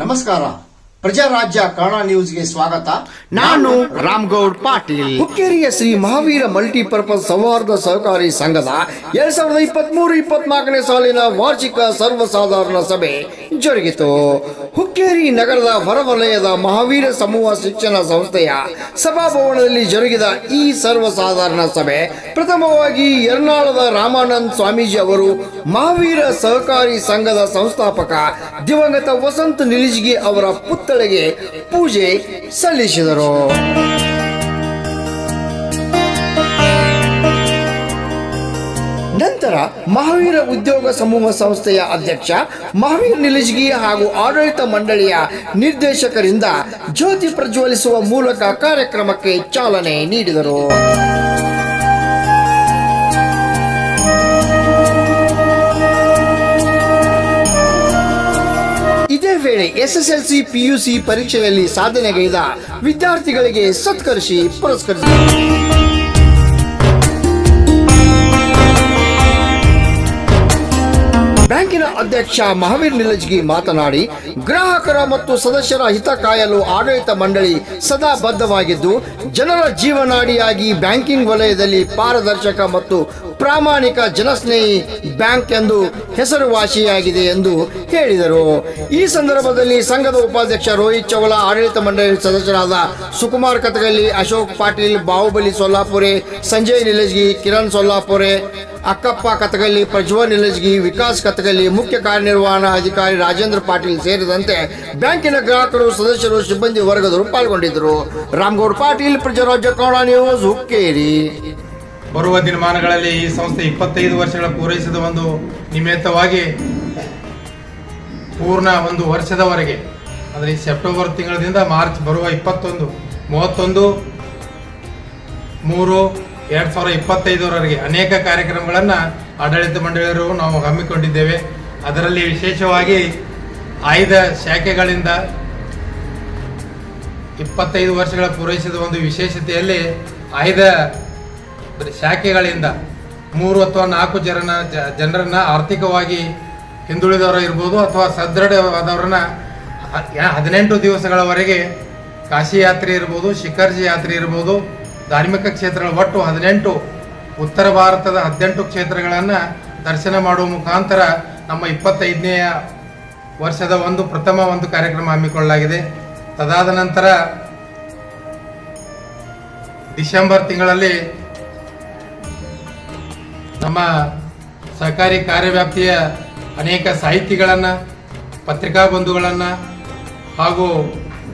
ನಮಸ್ಕಾರ. ಪ್ರಜಾರಾಜ್ಯ ಕನ್ನಡ ನ್ಯೂಸ್ಗೆ ಸ್ವಾಗತ. ನಾನು ರಾಮ್ಗೌಡ್ ಪಾಟೀಲ್. ಹುಕ್ಕೇರಿಯ ಶ್ರೀ ಮಹಾವೀರ ಮಲ್ಟಿಪರ್ಪಸ್ ಸೌಹಾರ್ದ ಸಹಕಾರಿ ಸಂಘದ ಎರಡ್ ಸಾವಿರದ ಇಪ್ಪತ್ಮೂರು ಇಪ್ಪತ್ನಾಲ್ಕನೇ ಸಾಲಿನ ವಾರ್ಷಿಕ ಸರ್ವಸಾಧಾರಣ ಸಭೆ ಜರುಗಿತು ಹುಕ್ಕೇರಿ ನಗರದ ಹೊರವಲಯದ ಮಹಾವೀರ ಸಮೂಹ ಶಿಕ್ಷಣ ಸಂಸ್ಥೆಯ ಸಭಾಭವನದಲ್ಲಿ ಜರುಗಿದ ಈ ಸರ್ವಸಾಧಾರಣ ಸಭೆ, ಪ್ರಥಮವಾಗಿ ಎರ್ನಾಳದ ರಾಮಾನಂದ್ ಸ್ವಾಮೀಜಿ ಅವರು ಮಹಾವೀರ ಸಹಕಾರಿ ಸಂಘದ ಸಂಸ್ಥಾಪಕ ದಿವಂಗತ ವಸಂತ ನಿಲಿಜ್ಗಿ ಅವರ ಪುತ್ಥಳಿಗೆ ಪೂಜೆ ಸಲ್ಲಿಸಿದರು. ಮಹಾವೀರ ಉದ್ಯೋಗ ಸಮೂಹ ಸಂಸ್ಥೆಯ ಅಧ್ಯಕ್ಷ ಮಹಾವೀರ್ ನಿಲಿಜ್ಗಿ ಹಾಗೂ ಆಡಳಿತ ಮಂಡಳಿಯ ನಿರ್ದೇಶಕರಿಂದ ಜ್ಯೋತಿ ಪ್ರಜ್ವಲಿಸುವ ಮೂಲಕ ಕಾರ್ಯಕ್ರಮಕ್ಕೆ ಚಾಲನೆ ನೀಡಿದರು. ಇದೇ ವೇಳೆ ಎಸ್ಎಸ್ಎಲ್ಸಿ ಪಿಯುಸಿ ಪರೀಕ್ಷೆಯಲ್ಲಿ ಸಾಧನೆಗೈದ ವಿದ್ಯಾರ್ಥಿಗಳಿಗೆ ಸತ್ಕರಿಸಿ ಪುರಸ್ಕರಿಸಿದರು ಬ್ಯಾಂಕಿನ ಅಧ್ಯಕ್ಷ ಮಹಾವೀರ್ ನಿಲಜ್ಗಿ ಮಾತನಾಡಿ, ಗ್ರಾಹಕರ ಮತ್ತು ಸದಸ್ಯರ ಹಿತ ಕಾಯಲು ಆಡಳಿತ ಮಂಡಳಿ ಸದಾ ಬದ್ಧವಾಗಿದ್ದು, ಜನರ ಜೀವನಾಡಿಯಾಗಿ ಬ್ಯಾಂಕಿಂಗ್ ವಲಯದಲ್ಲಿ ಪಾರದರ್ಶಕ ಮತ್ತು ಪ್ರಾಮಾಣಿಕ ಜನಸ್ನೇಹಿ ಬ್ಯಾಂಕ್ ಎಂದು ಹೆಸರುವಾಸಿಯಾಗಿದೆ ಎಂದು ಹೇಳಿದರು. ಈ ಸಂದರ್ಭದಲ್ಲಿ ಸಂಘದ ಉಪಾಧ್ಯಕ್ಷ ರೋಹಿತ್ ಚೌಲ ಆಡಳಿತ ಮಂಡಳಿ ಸದಸ್ಯರಾದ ಸುಕುಮಾರ್ ಕತಗಲ್ಲಿ ಅಶೋಕ್ ಪಾಟೀಲ್, ಬಾಹುಬಲಿ ಸೊಲ್ಲಾಪುರೆ, ಸಂಜಯ್ ನಿಲಜ್ಗಿ, ಕಿರಣ್ ಸೊಲ್ಲಾಪುರೆ, ಅಕ್ಕಪ್ಪ ಕತಗಲ್ಲಿ ಪ್ರಜ್ವಲ್ ನಿಲಜ್ಗಿ, ವಿಕಾಸ್ ಕತಗಲ್ಲಿ ಮುಖ್ಯ ಕಾರ್ಯನಿರ್ವಹಣಾ ಅಧಿಕಾರಿ ರಾಜೇಂದ್ರ ಪಾಟೀಲ್ ಸೇರಿದಂತೆ ಬ್ಯಾಂಕಿನ ಗ್ರಾಹಕರು, ಸದಸ್ಯರು, ಸಿಬ್ಬಂದಿ ವರ್ಗದವರು ಪಾಲ್ಗೊಂಡಿದ್ದರು. ರಾಮಗೌಡ್ ಪಾಟೀಲ್, ಪ್ರಜಾರಾಜ್ಯ ಕನ್ನಡ ನ್ಯೂಸ್ ಹುಕ್ಕೇರಿ. ಬರುವ ದಿನಮಾನಗಳಲ್ಲಿ ಈ ಸಂಸ್ಥೆ ಇಪ್ಪತ್ತೈದು ವರ್ಷಗಳ ಪೂರೈಸಿದ ಒಂದು ನಿಮಿತ್ತವಾಗಿ ಪೂರ್ಣ ಒಂದು ವರ್ಷದವರೆಗೆ, ಅಂದರೆ ಈ ಸೆಪ್ಟೆಂಬರ್ ತಿಂಗಳಿಂದ ಮಾರ್ಚ್ ಬರುವ ಇಪ್ಪತ್ತೊಂದು, ಮೂವತ್ತೊಂದು, ಮೂರು, ಎರಡು ಸಾವಿರದ ಇಪ್ಪತ್ತೈದರವರೆಗೆ ಅನೇಕ ಕಾರ್ಯಕ್ರಮಗಳನ್ನು ಆಡಳಿತ ಮಂಡಳಿಯರು ನಾವು ಹಮ್ಮಿಕೊಂಡಿದ್ದೇವೆ. ಅದರಲ್ಲಿ ವಿಶೇಷವಾಗಿ ಆಯ್ದ ಶಾಖೆಗಳಿಂದ ಇಪ್ಪತ್ತೈದು ವರ್ಷಗಳ ಪೂರೈಸಿದ ಒಂದು ವಿಶೇಷತೆಯಲ್ಲಿ ಆಯ್ದ ಶಾಖೆಗಳಿಂದ ಮೂರು ಅಥವಾ ನಾಲ್ಕು ಜನರ ಜ- ಜನರನ್ನ ಆರ್ಥಿಕವಾಗಿ ಹಿಂದುಳಿದವರು ಇರ್ಬೋದು ಅಥವಾ ಸದೃಢವಾದವ್ರನ್ನ ಹದಿನೆಂಟು ದಿವಸಗಳವರೆಗೆ ಕಾಶಿ ಯಾತ್ರೆ ಇರ್ಬೋದು, ಶಿಖರ್ಜಿ ಯಾತ್ರೆ ಇರ್ಬೋದು, ಧಾರ್ಮಿಕ ಕ್ಷೇತ್ರಗಳ ಒಟ್ಟು ಹದಿನೆಂಟು ಉತ್ತರ ಭಾರತದ ಹದಿನೆಂಟು ಕ್ಷೇತ್ರಗಳನ್ನು ದರ್ಶನ ಮಾಡುವ ಮುಖಾಂತರ ನಮ್ಮ ಇಪ್ಪತ್ತೈದನೇ ವರ್ಷದ ಒಂದು ಪ್ರಥಮ ಒಂದು ಕಾರ್ಯಕ್ರಮ ಹಮ್ಮಿಕೊಳ್ಳಲಾಗಿದೆ. ತದಾದ ನಂತರ ಡಿಸೆಂಬರ್ ತಿಂಗಳಲ್ಲಿ ನಮ್ಮ ಸರ್ಕಾರಿ ಕಾರ್ಯವ್ಯಾಪ್ತಿಯ ಅನೇಕ ಸಾಹಿತಿಗಳನ್ನು, ಪತ್ರಿಕಾ ಬಂಧುಗಳನ್ನು ಹಾಗೂ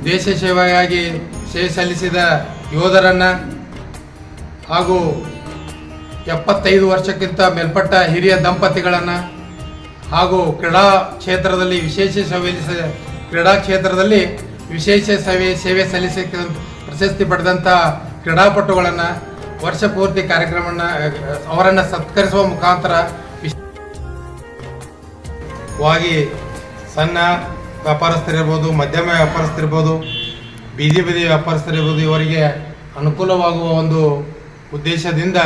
ದೇಶ ಸೇವೆಗಾಗಿ ಸೇವೆ ಸಲ್ಲಿಸಿದ ಯೋಧರನ್ನು ಹಾಗೂ ಎಪ್ಪತ್ತೈದು ವರ್ಷಕ್ಕಿಂತ ಮೇಲ್ಪಟ್ಟ ಹಿರಿಯ ದಂಪತಿಗಳನ್ನು ಹಾಗೂ ಕ್ರೀಡಾ ಕ್ಷೇತ್ರದಲ್ಲಿ ವಿಶೇಷ ಸೇವೆ ಕ್ರೀಡಾ ಕ್ಷೇತ್ರದಲ್ಲಿ ವಿಶೇಷ ಸೇವೆ ಸೇವೆ ಸಲ್ಲಿಸ ಪ್ರಶಸ್ತಿ ಪಡೆದಂಥ ಕ್ರೀಡಾಪಟುಗಳನ್ನು ವರ್ಷ ಪೂರ್ತಿ ಕಾರ್ಯಕ್ರಮ ಅವರನ್ನು ಸತ್ಕರಿಸುವ ಮುಖಾಂತರ ವಾಗಿ ಸಣ್ಣ ವ್ಯಾಪಾರಸ್ಥರಿರ್ಬೋದು, ಮಧ್ಯಮ ವ್ಯಾಪಾರಸ್ಥರಿರ್ಬೋದು, ಬೀದಿ ಬೀದಿ ವ್ಯಾಪಾರಸ್ಥರಿರ್ಬೋದು, ಇವರಿಗೆ ಅನುಕೂಲವಾಗುವ ಒಂದು ಉದ್ದೇಶದಿಂದ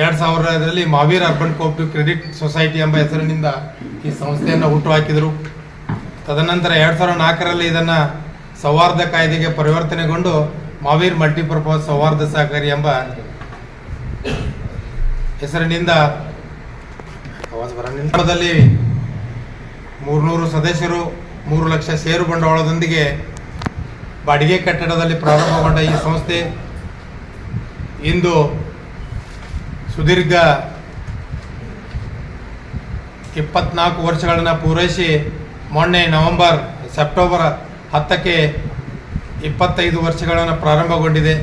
ಎರಡು ಸಾವಿರದಲ್ಲಿ Mahaveer urban cooperative credit society ಎಂಬ ಹೆಸರಿನಿಂದ ಈ ಸಂಸ್ಥೆಯನ್ನು ಹುಟ್ಟುಹಾಕಿದರು ತದನಂತರ ಎರಡು ಸಾವಿರದ ನಾಲ್ಕರಲ್ಲಿ ಇದನ್ನು ಸೌಹಾರ್ದ ಕಾಯ್ದೆಗೆ ಪರಿವರ್ತನೆಗೊಂಡು ಮಾವೀರ್ ಮಲ್ಟಿಪರ್ಪಸ್ ಸೌಹಾರ್ದ ಸಹಕಾರಿ ಎಂಬ ಹೆಸರಿನಿಂದ. ನಂತರದಲ್ಲಿ ಮೂರ್ನೂರು ಸದಸ್ಯರು, ಮೂರು ಲಕ್ಷ ಷೇರು ಬಂಡವಾಳದೊಂದಿಗೆ ಬಾಡಿಗೆ ಕಟ್ಟಡದಲ್ಲಿ ಪ್ರಾರಂಭಗೊಂಡ ಈ ಸಂಸ್ಥೆ ಇಂದು ಸುದೀರ್ಘ ಇಪ್ಪತ್ನಾಲ್ಕು ವರ್ಷಗಳನ್ನು ಪೂರೈಸಿ ಮೊನ್ನೆ ನವೆಂಬರ್, ಸೆಪ್ಟೆಂಬರ್ ಹತ್ತಕ್ಕೆ ಇಪ್ಪತ್ತೈದು ವರ್ಷಗಳನ್ನು ಪ್ರಾರಂಭಗೊಂಡಿದೆ.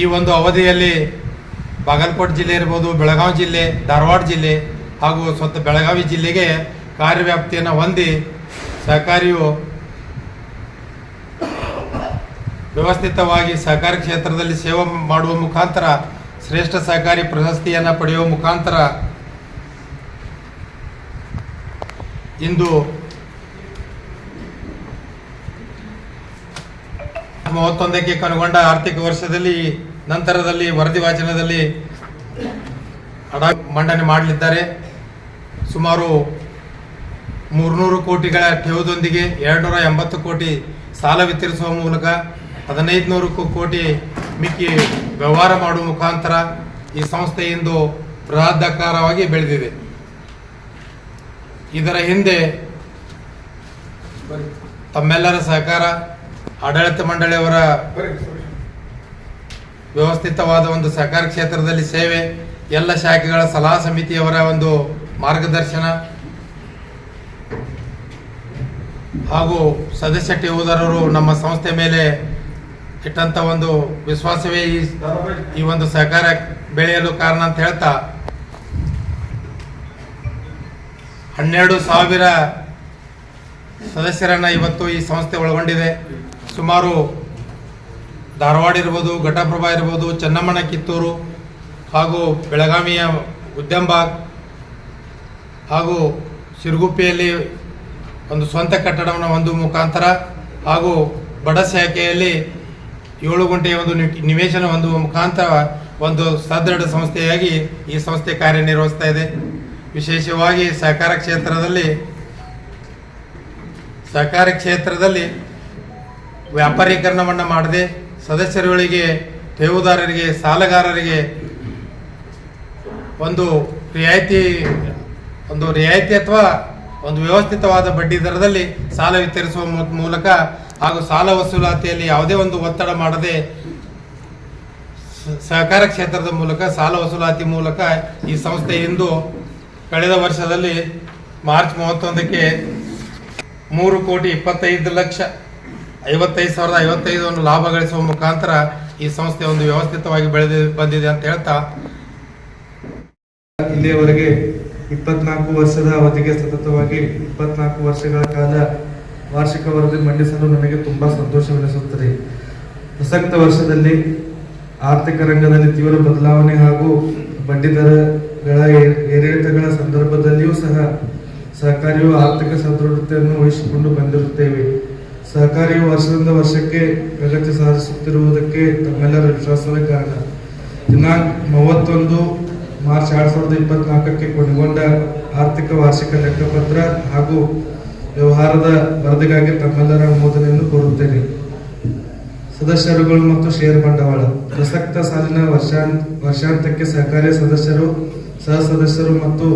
ಈ ಒಂದು ಅವಧಿಯಲ್ಲಿ ಬಾಗಲಕೋಟೆ ಜಿಲ್ಲೆ ಇರ್ಬೋದು, ಬೆಳಗಾವಿ ಜಿಲ್ಲೆ, ಧಾರವಾಡ ಜಿಲ್ಲೆ ಹಾಗೂ ಸ್ವತಃ ಬೆಳಗಾವಿ ಜಿಲ್ಲೆಗೆ ಕಾರ್ಯವ್ಯಾಪ್ತಿಯನ್ನು ಹೊಂದಿ ಸಹಕಾರಿಯು ವ್ಯವಸ್ಥಿತವಾಗಿ ಸಹಕಾರಿ ಕ್ಷೇತ್ರದಲ್ಲಿ ಸೇವೆ ಮಾಡುವ ಮುಖಾಂತರ, ಶ್ರೇಷ್ಠ ಸಹಕಾರಿ ಪ್ರಶಸ್ತಿಯನ್ನು ಪಡೆಯುವ ಮುಖಾಂತರ ಇಂದು ಮೂವತ್ತೊಂದಕ್ಕೆ ಕನುಗೊಂಡ ಆರ್ಥಿಕ ವರ್ಷದಲ್ಲಿ, ನಂತರದಲ್ಲಿ ವರದಿ ವಾಚನದಲ್ಲಿ ಹಣ ಮಂಡನೆ ಮಾಡಲಿದ್ದಾರೆ. ಸುಮಾರು ಮೂರ್ನೂರು ಕೋಟಿಗಳ ಠೇವದೊಂದಿಗೆ ಎರಡ್ನೂರ ಎಂಬತ್ತು ಕೋಟಿ ಸಾಲ ವಿತರಿಸುವ ಮೂಲಕ ಹದಿನೈದು ನೂರು ಕೋಟಿ ಮಿಕ್ಕಿ ವ್ಯವಹಾರ ಮಾಡುವ ಮುಖಾಂತರ ಈ ಸಂಸ್ಥೆ ಇಂದು ಬೃಹದಾಕಾರವಾಗಿ ಬೆಳೆದಿದೆ. ಇದರ ಹಿಂದೆ ತಮ್ಮೆಲ್ಲರ ಸಹಕಾರ ಆಡಳಿತ ಮಂಡಳಿಯವರ ವ್ಯವಸ್ಥಿತವಾದ ಒಂದು ಸಹಕಾರ ಕ್ಷೇತ್ರದಲ್ಲಿ ಸೇವೆ, ಎಲ್ಲ ಶಾಖೆಗಳ ಸಲಹಾ ಸಮಿತಿಯವರ ಒಂದು ಮಾರ್ಗದರ್ಶನ ಹಾಗೂ ಸದಸ್ಯ ಟೇವುದಾರರು ನಮ್ಮ ಸಂಸ್ಥೆ ಮೇಲೆ ಇಟ್ಟಂಥ ಒಂದು ವಿಶ್ವಾಸವೇ ಈ ಈ ಒಂದು ಸಹಕಾರ ಬೆಳೆಯಲು ಕಾರಣ ಅಂತ ಹೇಳ್ತಾ, ಹನ್ನೆರಡು ಸಾವಿರ ಸದಸ್ಯರನ್ನು ಇವತ್ತು ಈ ಸಂಸ್ಥೆ ಒಳಗೊಂಡಿದೆ. ಸುಮಾರು ಧಾರವಾಡ ಇರ್ಬೋದು ಘಟಪ್ರಭಾ ಇರ್ಬೋದು, ಚೆನ್ನಮ್ಮನ ಕಿತ್ತೂರು ಹಾಗೂ ಬೆಳಗಾವಿಯ ಉದ್ಯಂಬಾಗ್ ಹಾಗೂ ಸಿರುಗುಪ್ಪಿಯಲ್ಲಿ ಒಂದು ಸ್ವಂತ ಕಟ್ಟಡವನ್ನು ಒಂದು ಮುಖಾಂತರ ಹಾಗೂ ಬಡ ಶಾಖೆಯಲ್ಲಿ ಏಳು ಗಂಟೆಯ ಒಂದು ನಿವೇಶನ ಒಂದು ಮುಖಾಂತರ ಒಂದು ಸದೃಢ ಸಂಸ್ಥೆಯಾಗಿ ಈ ಸಂಸ್ಥೆ ಕಾರ್ಯನಿರ್ವಹಿಸ್ತಾ ಇದೆ. ವಿಶೇಷವಾಗಿ ಸಹಕಾರ ಕ್ಷೇತ್ರದಲ್ಲಿ ಸಹಕಾರ ಕ್ಷೇತ್ರದಲ್ಲಿ ವ್ಯಾಪಾರೀಕರಣವನ್ನು ಮಾಡದೆ ಸದಸ್ಯರುಗಳಿಗೆ ಠೇವುದಾರರಿಗೆ ಸಾಲಗಾರರಿಗೆ ಒಂದು ರಿಯಾಯಿತಿ ಒಂದು ರಿಯಾಯಿತಿ ಅಥವಾ ಒಂದು ವ್ಯವಸ್ಥಿತವಾದ ಬಡ್ಡಿ ದರದಲ್ಲಿ ಸಾಲ ವಿತರಿಸುವ ಮೂಲಕ ಹಾಗೂ ಸಾಲ ವಸೂಲಾತಿಯಲ್ಲಿ ಯಾವುದೇ ಒಂದು ಒತ್ತಡ ಮಾಡದೆ ಸಹಕಾರ ಕ್ಷೇತ್ರದ ಮೂಲಕ, ಸಾಲ ವಸೂಲಾತಿ ಮೂಲಕ ಈ ಸಂಸ್ಥೆ ಇಂದು ಕಳೆದ ವರ್ಷದಲ್ಲಿ ಮಾರ್ಚ್ ಮೂವತ್ತೊಂದಕ್ಕೆ ಮೂರು ಕೋಟಿ ಇಪ್ಪತ್ತೈದು ಲಕ್ಷ ಐವತ್ತೈದು ಸಾವಿರದ ಐವತ್ತೈದನ್ನು ಲಾಭ ಗಳಿಸುವ ಮುಖಾಂತರ ಈ ಸಂಸ್ಥೆ ಒಂದು ವ್ಯವಸ್ಥಿತವಾಗಿ ಬೆಳೆದು, ಬಂದಿದೆ ಅಂತ ಹೇಳ್ತಾ. ಇಲ್ಲಿಯವರೆಗೆ ಇಪ್ಪತ್ನಾಲ್ಕು ವರ್ಷದ ಅವಧಿಗೆ ಸತತವಾಗಿ ಇಪ್ಪತ್ನಾಲ್ಕು ವರ್ಷಗಳ ಕಾಲ ವಾರ್ಷಿಕ ವರದಿ ಮಂಡಿಸಲು ನನಗೆ ತುಂಬಾ ಸಂತೋಷವೆನಿಸುತ್ತದೆ. ಪ್ರಸಕ್ತ ವರ್ಷದಲ್ಲಿ ಆರ್ಥಿಕ ರಂಗದಲ್ಲಿ ತೀವ್ರ ಬದಲಾವಣೆ ಹಾಗೂ ಬಡ್ಡಿದರಗಳ ಏರಿಳಿತಗಳ ಸಂದರ್ಭದಲ್ಲಿಯೂ ಸಹ ಸಹಕಾರಿಯು ಆರ್ಥಿಕ ಸದೃಢತೆಯನ್ನು ವಹಿಸಿಕೊಂಡು ಬಂದಿರುತ್ತೇವೆ. ಸಹಕಾರಿಯು ವರ್ಷದಿಂದ ವರ್ಷಕ್ಕೆ ಪ್ರಗತಿ ಸಾಧಿಸುತ್ತಿರುವುದಕ್ಕೆ ತಮ್ಮೆಲ್ಲರ ವಿಶ್ವಾಸವೇ ಕಾರಣ. ದಿನಾಂಕ ಮೂವತ್ತೊಂದು ಮಾರ್ಚ್ ಎರಡ್ ಸಾವಿರದ ಇಪ್ಪತ್ನಾಲ್ಕಕ್ಕೆ ಕೊನೆಗೊಂಡ ಆರ್ಥಿಕ ವಾರ್ಷಿಕ ಲೆಕ್ಕಪತ್ರ ಹಾಗೂ ವ್ಯವಹಾರದ ವರದಿಗಾಗಿ ತಮ್ಮೆಲ್ಲರ ಅನುಮೋದನೆಯನ್ನು ಕೋರುತ್ತೇನೆ. ಸದಸ್ಯರುಗಳು ಮತ್ತು ಷೇರು ಬಂಡವಾಳ. ಪ್ರಸಕ್ತ ಸಾಲಿನ ವರ್ಷಾಂತ್ ವರ್ಷಾಂತಕ್ಕೆ ಸಹಕಾರಿ ಸದಸ್ಯರು, ಸಹ ಸದಸ್ಯರು ಮತ್ತು